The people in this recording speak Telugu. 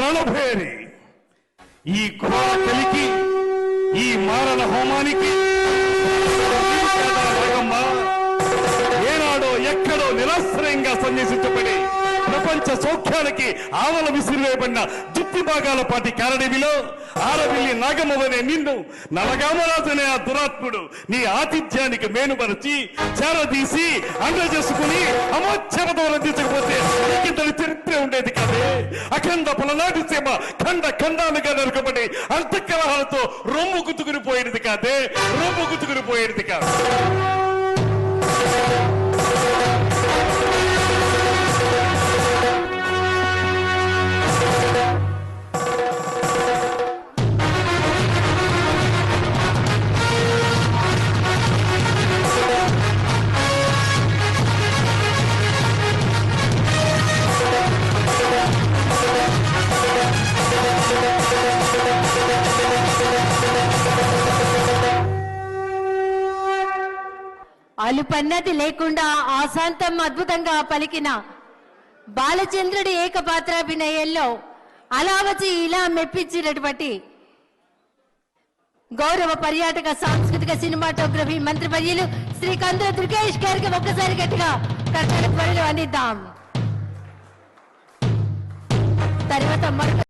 రణభేరి. ఈ ఘోర కలికి ఈ మారణ హోమానికి ఏనాడో ఎక్కడో నిరాశ్రయంగా సన్యసించబడి ప్రపంచ సౌఖ్యానికి ఆవల విసిరివేయబడిన దుప్పి భాగాల పాటి కారణివిలో ఆరవిల్లి నాగమవనే నిన్ను నలగామరాజునే ఆ దురాత్ముడు నీ ఆతిథ్యానికి మేనుపరచి చేరదీసి అండ చేసుకుని అమోచ్చమతో రందించకపోతే ఇంతటి చరిత్ర ఉండేది కాదే. అఖండ పలనాటి సీమ ఖండ ఖండాలుగా నరకబడి అర్థకలహాలతో రొమ్ము గుతుకుని పోయేది కాదే. రొమ్ము గుతుకుని పోయేది కాదు. అలుపన్నది లేకుండా ఆశాంతం అద్భుతంగా పలికిన బాలచంద్రుడి ఏకపాత్రాభినయంలో అలా వచ్చి ఇలా మెప్పించినటువంటి గౌరవ పర్యాటక సాంస్కృతిక సినిమాటోగ్రఫీ మంత్రివర్యులు శ్రీ కందుల దుర్గేష్ గారికి ఒక్కసారి గట్టిగా కర్ణాటక అందిద్దాం. తర్వాత మరొక